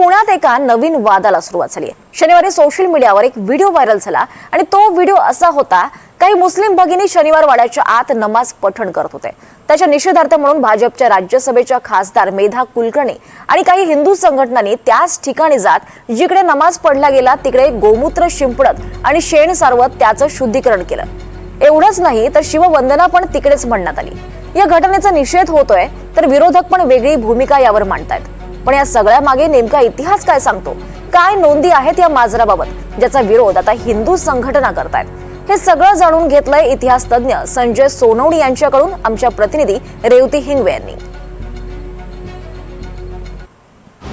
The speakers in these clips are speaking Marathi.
पुण्यात एका नवीन वादाला सुरुवात झाली आहे. शनिवारी सोशल मीडियावर एक व्हिडिओ व्हायरल झाला आणि तो व्हिडिओ असा होता काही मुस्लिम भगिनी शनिवार वाड्याच्या आत नमाज पठण करत होते. त्याच्या निषेधार्थ म्हणून भाजपच्या राज्यसभेच्या खासदार मेधा कुलकर्णी आणि काही हिंदू संघटनांनी त्याच ठिकाणी जात जिकडे नमाज पडला गेला तिकडे गोमूत्र शिंपडत आणि शेण सारवत त्याचं शुद्धीकरण केलं. एवढंच नाही तर शिववंदना पण तिकडेच म्हणण्यात आली. या घटनेचा निषेध होतोय तर विरोधक पण वेगळी भूमिका यावर मांडतायत. पण या सगळ्या मागे नेमका इतिहास काय सांगतो? काय नोंदी आहेत या माजराबाबत? ज्याचा विरोध आता हिंदू संघटना करतायत. हे सगळं जाणून घेतलंय इतिहास तज्ज्ञ संजय सोनवणी यांच्याकडून आमच्या प्रतिनिधी रेवती हिंगवे यांनी.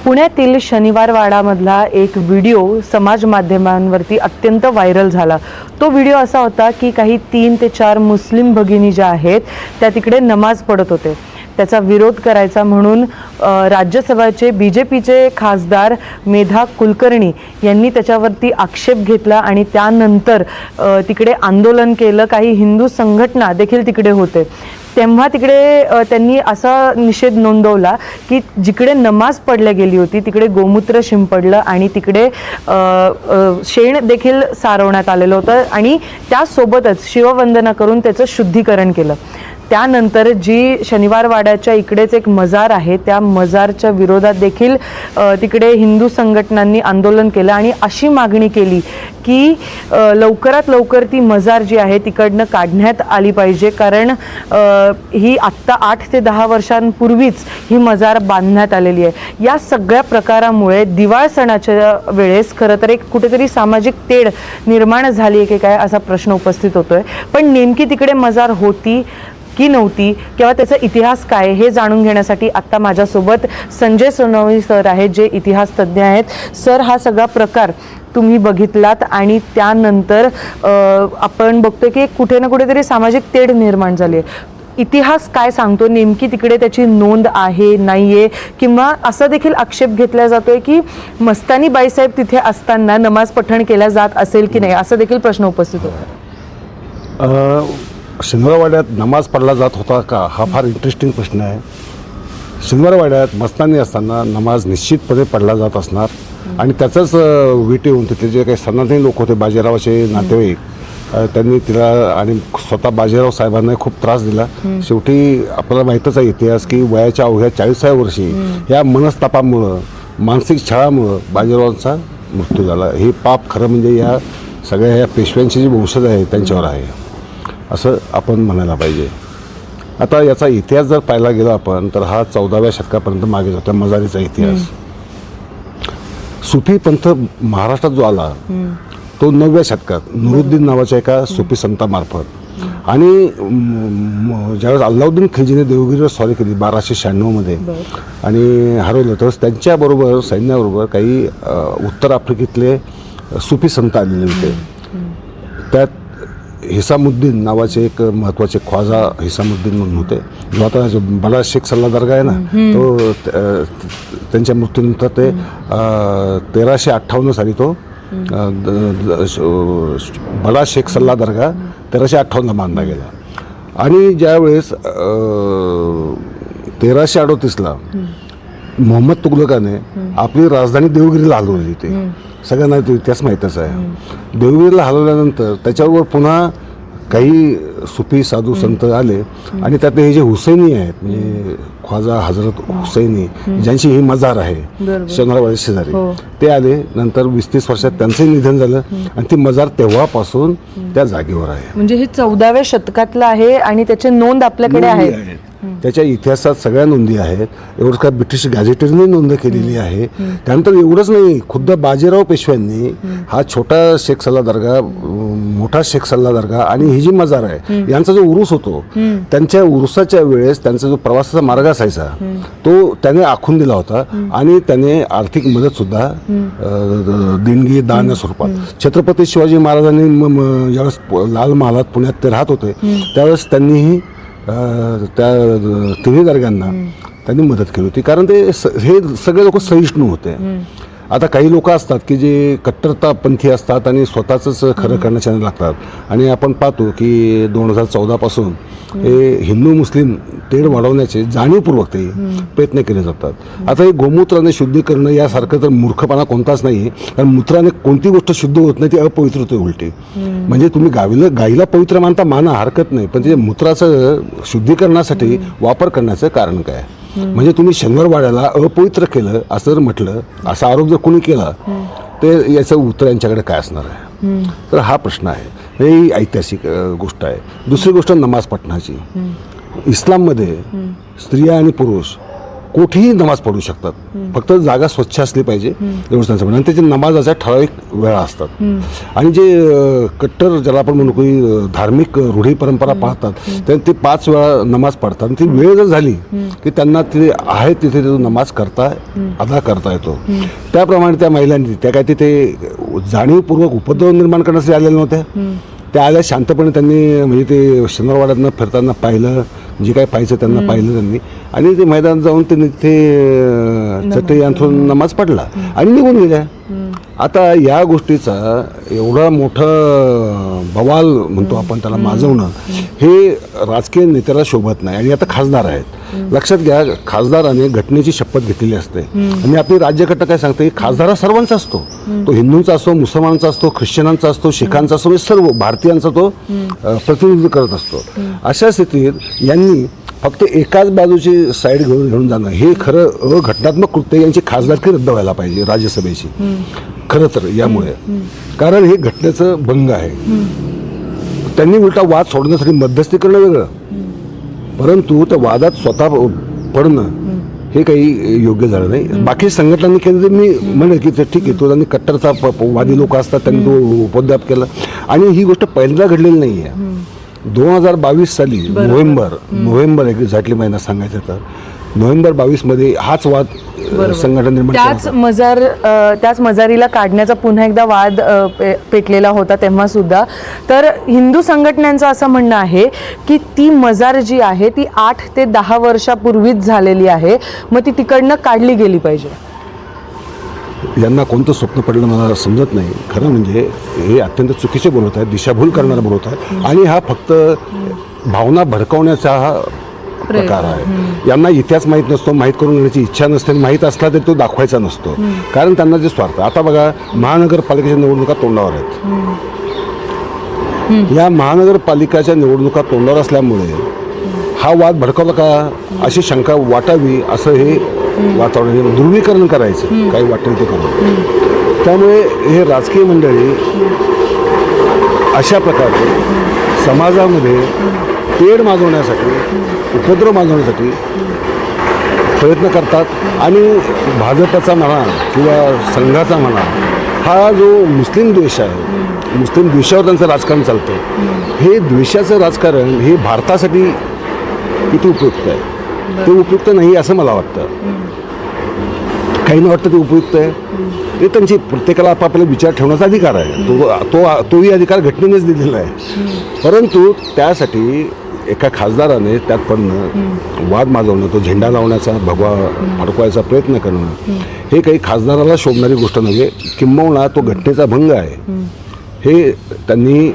पुण्यातील शनिवारवाडामधला एक व्हिडिओ समाज माध्यमांवरती अत्यंत व्हायरल झाला. तो व्हिडिओ असा होता की काही तीन ते चार मुस्लिम भगिनी ज्या आहेत त्या तिकडे नमाज पडत होते. त्याचा विरोध करायचा म्हणून राज्यसभाचे राज्यसभेचे बी जे पीचे खासदार मेधा कुलकर्णी यांनी त्याच्यावरती आक्षेप घेतला आणि त्यानंतर तिकडे आंदोलन केलं. काही हिंदू संघटना देखील तिकडे होते. तेव्हा तिकडे त्यांनी असा निषेध नोंदवला की जिकडे नमाज पडल्या गेली होती तिकडे गोमूत्र शिंपडलं आणि तिकडे शेण देखील सारवण्यात आलेलं होतं आणि त्यासोबतच शिववंदना करून त्याचं शुद्धीकरण केलं. त्यानंतर जी शनिवारवाड्याच्या इकडेच एक मजार आहे त्या मजारच्या विरोधात देखील तिकडे हिंदू संघटनांनी आंदोलन केलं आणि अशी मागणी केली की लवकरात लवकर ती मजार जी आहे तिकडनं काढण्यात आली पाहिजे. कारण ही आत्ता आठ ते दहा वर्षांपूर्वीच ही मजार बांधण्यात आलेली आहे. या सगळ्या प्रकारामुळे दिवाळ सणाच्या वेळेस खरं तर एक कुठेतरी सामाजिक तेढ निर्माण झाली आहे की काय असा प्रश्न उपस्थित होतोय. पण नेमकी तिकडे मजार होती की नव्हती. किंवा त्याचा इतिहास काय हे जाणून घेण्यासाठी आत्ता माझ्यासोबत संजय सोनवणी सर आहेत जे इतिहास तज्ज्ञ आहेत. सर हा सगळा प्रकार तुम्ही बघितलात आणि त्यानंतर आपण बघतोय की कुठे ना कुठेतरी सामाजिक तेढ निर्माण झाली आहे. इतिहास काय सांगतो? नेमकी तिकडे त्याची नोंद आहे नाही आहे किंवा असा देखील आक्षेप घेतला जातो आहे की मस्तानी बाईसाहेब तिथे असताना नमाज पठण केल्या जात असेल की नाही? असा देखील प्रश्न उपस्थित होतो. शनिवारवाड्यात नमाज पडला जात होता का? हा फार इंटरेस्टिंग प्रश्न आहे. शनिवारवाड्यात मस्तानी असताना नमाज निश्चितपणे पडला जात असणार. आणि त्याचाच वीट येऊन तिथले जे काही सनातनी लोक होते बाजीरावाचे नातेवाईक त्यांनी तिला आणि स्वतः बाजीराव साहेबांना खूप त्रास दिला. शेवटी आपल्याला माहीतच आहे इतिहास की वयाच्या अवघ्या चाळीसाव्या वर्षी या मनस्तापामुळं मानसिक छळामुळं बाजीरावांचा मृत्यू झाला. हे पाप खरं म्हणजे या सगळ्या ह्या पेशव्यांची जी वंशज आहे त्यांच्यावर आहे. असं आपण म्हणायला पाहिजे. आता याचा इतिहास जर पाहायला गेला आपण तर हा चौदाव्या शतकापर्यंत मागे जातो मजारीचा इतिहास. सुफी पंथ महाराष्ट्रात जो आला तो नवव्या शतकात नुरुद्दीन नावाच्या एका सुफी संतामार्फत. आणि ज्यावेळेस अल्लाउद्दीन खिलजीने देवगिरीवर स्वारी केली बाराशे शहाण्णवमध्ये आणि हरवलं तर त्यांच्याबरोबर सैन्याबरोबर काही उत्तर आफ्रिकेतले सुफी संत आलेले होते. त्यात हिसामुद्दीन नावाचे एक महत्त्वाचे ख्वाजा हिसामुद्दीन म्हणून होते. जो आता जो बडा शेख सल्ला दर्गा आहे ना तो त्यांच्या मृत्यूनंतर ते तेराशे अठ्ठावन्न साली तो बडा शेख सल्ला दर्गा तेराशे अठ्ठावन्न बांधला गेला. आणि ज्यावेळेस तेराशे अडोतीसला मोहम्मद तुगलकाने आपली राजधानी देवगिरीला हलवली होती. सगळ्यांना तो इतिहास माहीतच आहे देवगिरीला हलवल्यानंतर त्याच्याबरोबर पुन्हा काही सुफी साधू संत आले आणि त्यातले हे जे हुसैनी आहेत म्हणजे ख्वाजा हजरत हुसैनी ज्यांची ही मजार आहे. शनिवारवाडी शेजारी हो. ते आले नंतर वीस तीस वर्षात त्यांचंही निधन झालं आणि ती मजार तेव्हापासून त्या जागेवर आहे म्हणजे हे चौदाव्या शतकातलं आहे आणि त्याची नोंद आपल्याकडे आहे. त्याच्या इतिहासात सगळ्या नोंदी आहेत. एवढं काय ब्रिटिश गॅझेटरने नोंद केलेली आहे. त्यानंतर एवढंच नाही खुद्द बाजीराव पेशव्यांनी हा छोटा शेख सल्ला दर्गा मोठा शेख सल्ला दर्गा आणि ही जी मजार आहे यांचा जो उरूस होतो त्यांच्या उरुसाच्या वेळेस त्यांचा जो प्रवासाचा मार्ग असायचा तो त्याने आखून दिला होता आणि त्याने आर्थिक मदत सुद्धा देणगी दान स्वरूपात. छत्रपती शिवाजी महाराजांनी ज्यावेळेस लाल महालात पुण्यात ते राहत होते त्यावेळेस त्यांनीही त्या तिन्ही दर्ग्यांना त्यांनी मदत केली होती. कारण ते स- हे सगळे लोक सहिष्णू होते. आता काही लोक असतात की जे कट्टरतापंथी असतात आणि स्वतःच खरं करण्याच्या लागतात. आणि आपण पाहतो की दोन हजार चौदापासून हे हिंदू मुस्लिम तेढ वाढवण्याचे जाणीवपूर्वक ते प्रयत्न केले जातात. आता हे गोमूत्राने शुद्धी करणं यासारखं तर मूर्खपणा कोणताच नाही कारण मूत्राने कोणती गोष्ट शुद्ध होत नाही ती अपवित्र होते उलटी. म्हणजे तुम्ही गावीला गाईला पवित्र मानता माना हरकत नाही. पण ते मूत्राचं शुद्धीकरणासाठी वापर करण्याचं कारण काय? म्हणजे तुम्ही शनिवार वाड्याला अपवित्र केलं असं जर म्हटलं असा आरोप जर कोणी केला ते याचं उत्तर यांच्याकडे काय असणार आहे? तर हा प्रश्न आहे. ही ऐतिहासिक गोष्ट आहे. दुसरी गोष्ट नमाज पठणाची. इस्लाममध्ये स्त्रिया आणि पुरुष कुठेही नमाज पढू शकतात. फक्त जागा स्वच्छ असली पाहिजे एवढंच त्यांचं म्हणणं आणि त्याच्या नमाजाच्या ठराविक वेळा असतात. आणि जे कट्टर ज्याला आपण म्हणू की धार्मिक रूढी परंपरा पाळतात तर ते पाच वेळा नमाज पडतात आणि ती वेळ जर झाली की त्यांना ते आहे तिथे तो नमाज करता अदा करता येतो. त्याप्रमाणे त्या महिलांनी त्या काय तिथे जाणीवपूर्वक उपद्रव निर्माण करण्यासाठी आलेल्या नव्हत्या. त्या आल्या शांतपणे त्यांनी म्हणजे ते शनिवारवाड्यातनं फिरताना पाहिलं. जे काय पाहायचं त्यांना पाहिलं त्यांनी. आणि ते मैदानात जाऊन त्यांनी तिथे चटई अंथरून नमाज पडला. आणि निघून गेल्या. आता या गोष्टीचा एवढा मोठं बवाल म्हणतो आपण त्याला माजवणं हे राजकीय नेत्याला शोभत नाही. आणि आता खासदार आहेत. लक्षात घ्या खासदाराने घटनेची शपथ घेतलेली असते. आणि आपली राज्यघटना काय सांगते? की खासदार हा सर्वांचा असतो. तो हिंदूंचा असतो मुसलमानांचा असतो ख्रिश्चनांचा असतो शिखांचा असतो म्हणजे सर्व भारतीयांचा तो प्रतिनिधित्व करत असतो. अशा स्थितीत यांनी फक्त एकाच बाजूची साईड घेऊन घेऊन जाणं हे खरं अघटनात्मक कृत्य यांची खासदारकी रद्द व्हायला पाहिजे राज्यसभेची. खरं तर यामुळे. कारण हे घटनेचं भंग आहे. त्यांनी उलटा वाद सोडण्यासाठी मध्यस्थी करणं वेगळं. परंतु त्या वादात स्वतः पडणं हे काही योग्य झालं नाही. बाकी संघटनांनी केलं तर मी म्हणेल की ते ठीक आहे तो त्यांनी कट्टरचा वादी लोक असतात त्यांनी तो उपद्व्याप केला. आणि ही गोष्ट पहिल्यांदा घडलेली नाही आहे दोन हजार बावीस साली नोव्हेंबर नोव्हेंबर एक्झॅक्टली महिना सांगायचं तर नोव्हेंबर बावीसमध्ये हाच वाद संघटना निर्माण त्याच मजार त्याच मजारीला काढण्याचा पुन्हा एकदा वाद पे- पेटलेला होता तेव्हा सुद्धा. तर हिंदू संघटनांचं असं म्हणणं आहे की ती मजार जी आहे ती आठ ते दहा वर्षापूर्वीच झालेली आहे. मग ती तिकडनं काढली गेली पाहिजे. यांना कोणतं स्वप्न पडलं मला समजत नाही. खरं म्हणजे हे अत्यंत चुकीचे बोलत आहेत दिशाभूल करणारा बोलत आहेत. आणि हा फक्त भावना भडकवण्याचा हा प्रकार आहे. यांना इतिहास माहीत नसतो माहीत करून घेण्याची इच्छा नसते आणि माहीत असला तरी तो दाखवायचा नसतो. कारण त्यांना जे स्वार्थ आता बघा महानगरपालिकेच्या निवडणुका तोंडावर आहेत. या महानगरपालिकाच्या निवडणुका तोंडावर असल्यामुळे हा वाद भडकवला का? अशी शंका वाटावी असं हे वातावरण ध्रुवीकरण करायचं काही वाटेल ते करून. त्यामुळे हे राजकीय मंडळी अशा प्रकारे समाजामध्ये तेढ माजवण्यासाठी उपद्रव माजवण्यासाठी प्रयत्न करतात आणि भाजपचा म्हणा किंवा संघाचा म्हणा हा जो मुस्लिम द्वेष आहे मुस्लिम द्वेषावर त्यांचं राजकारण चालतं. हे द्वेषाचं राजकारण हे भारतासाठी किती उपयुक्त आहे? ते उपयुक्त नाही असं मला वाटतं. काहींना वाटतं ते उपयुक्त आहे. ते त्यांची प्रत्येकाला आपापला विचार ठेवण्याचा अधिकार आहे. तो तो तोही अधिकार घटनेनेच दिलेला आहे. परंतु त्यासाठी एका खासदाराने त्यात पडणं वाद माजवणं तो झेंडा लावण्याचा भगवा फडकवायचा प्रयत्न करणं हे काही खासदाराला शोभणारी गोष्ट नव्हे किंबहुना तो घटनेचा भंग आहे. हे त्यांनी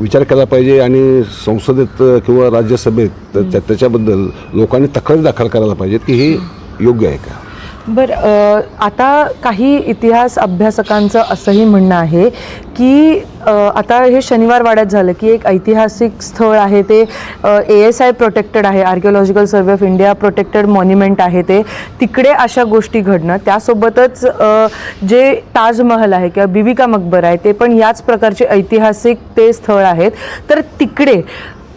विचार केला पाहिजे आणि संसदेत किंवा राज्यसभेत त्या- त्याच्याबद्दल लोकांनी तक्रारी दाखल करायला पाहिजेत की हे योग्य आहे का? बरं आता काही इतिहास अभ्यासकांचं असंही म्हणणं आहे की आता हे शनिवार वाड्यात झालं की एक ऐतिहासिक स्थळ आहे ते ए एस आय प्रोटेक्टेड आहे archaeological survey of India protected monument आहे ते. तिकडे अशा गोष्टी घडणं त्यासोबतच जे ताजमहल आहे किंवा बिबिका मकबर आहे ते पण याच प्रकारचे ऐतिहासिक ते स्थळ आहेत. तर तिकडे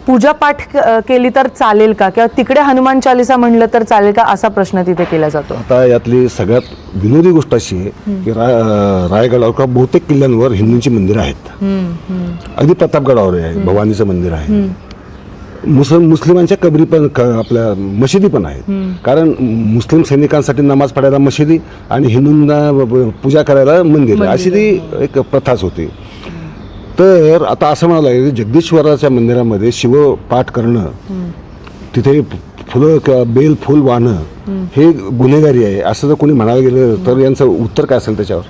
पूजापाठ क- केली तर चालेल का? किंवा तिकडे हनुमान चालिसा म्हणलं तर चालेल का? असा प्रश्न तिथे केला जातो. आता यातली सगळ्यात विनोदी गोष्ट अशी आहे की रायगडावर किंवा बहुतेक किल्ल्यांवर हिंदूंची मंदिरं आहेत. अगदी प्रतापगडावर आहे भवानीचं मंदिर आहे. मुसल मुस्लिमांच्या कबरी पण आपल्या मशिदी पण आहेत. कारण मुस्लिम सैनिकांसाठी नमाज पडायला मशिदी आणि हिंदूंना पूजा करायला मंदिर अशी ती एक प्रथाच होती. तर आता असं म्हणायला लागेल की जगदीश्वराच्या मंदिरामध्ये शिवपाठ करणं तिथे फुलं किंवा बेल फुल वाहणं हे गुन्हेगारी आहे. असं जर कोणी म्हणायला गेलं तर यांचं उत्तर काय असेल त्याच्यावर?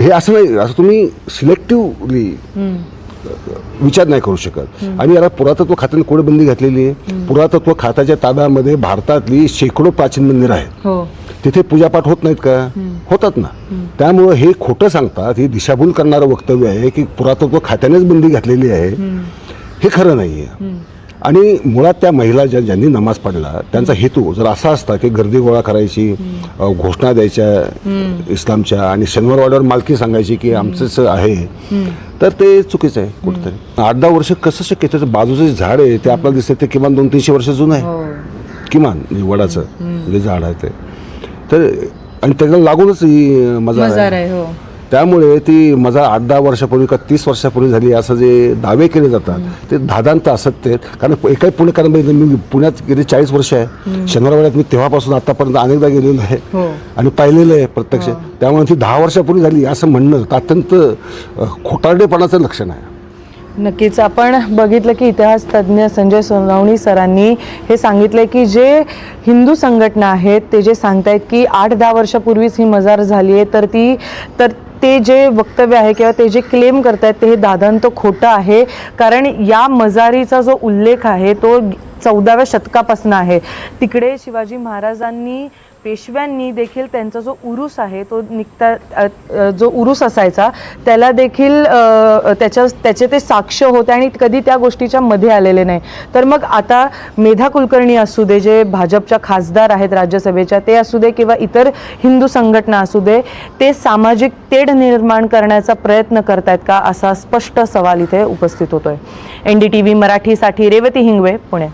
हे असं नाही. असं तुम्ही सिलेक्टिव्हली विचार नाही करू शकत. आणि याला पुरातत्व खात्याने कोडबंदी घातलेली आहे. पुरातत्व खात्याच्या ताब्यामध्ये भारतातली शेकडो प्राचीन मंदिर आहेत. हो. तिथे पूजापाठ होत नाहीत का? होतात ना. त्यामुळं हे खोटं सांगतात ही दिशाभूल करणारं वक्तव्य आहे की पुरातत्व खात्यानेच बंदी घातलेली आहे. हे खरं नाही आहे आणि मुळात त्या महिला ज्या ज्यांनी नमाज पडला त्यांचा हेतू जर असा असता की गर्दी गोळा करायची घोषणा द्यायच्या इस्लामच्या आणि शनिवारवाड्यावर मालकी सांगायची की आमचंच आहे तर ते चुकीचं आहे कुठेतरी. आठ दहा वर्ष कसं शक्य त्याचं बाजूचं जे झाड आहे ते आपल्याला दिसतं ते किमान दोन तीनशे वर्ष जुनं आहे. किमान म्हणजे वडाचं जे झाड आहे ते. तर आणि त्याला लागूनच ही मजा मजार आहे. हो. त्यामुळे ती मजा आठ दहा वर्षापूर्वी का तीस वर्षापूर्वी झाली असं जे दावे केले जातात ते धादांत असत्य आहेत कारण एकाही पुणेकरांमध्ये मी पुण्यात गेले चाळीस वर्ष आहे. शनिवारवाड्यात मी तेव्हापासून आतापर्यंत अनेकदा गेलेलो आहे हो. आणि पाहिलेलं आहे प्रत्यक्ष. त्यामुळे ती दहा वर्षापूर्वी झाली असं म्हणणं अत्यंत अ, खोटारडेपणाचं लक्षण आहे. नक्कीच. आपण बघितलं की इतिहास तज्ज्ञ संजय सोनावणी सरांनी हे सांगितलं की जे हिंदू संघटना आहेत ते जे सांगतायत की आठ दहा वर्षापूर्वीच ही मजार झाली आहे तर ती तर ते जे वक्तव्य आहे किंवा ते जे क्लेम करत आहेत ते हे दादांत खोटं आहे. कारण या मजारीचा जो उल्लेख आहे तो चौदाव्या शतकापासून आहे. तिकडे शिवाजी महाराजांनी पेशव्यांनी देखील त्यांचा जो उरूस आहे तो निघता जो उरूस असायचा त्याला देखील त्याच्या त्याचे ते साक्ष होते आणि कधी त्या गोष्टीच्या मध्ये आलेले नाही. तर मग आता मेधा कुलकर्णी असू दे जे भाजपच्या खासदार आहेत राज्यसभेच्या ते असू दे किंवा इतर हिंदू संघटना असू दे ते सामाजिक तेढ निर्माण करण्याचा प्रयत्न करतायत का असा स्पष्ट सवाल इथे उपस्थित होतोय. एन डी टी व्ही मराठीसाठी रेवती हिंगवे पुणे.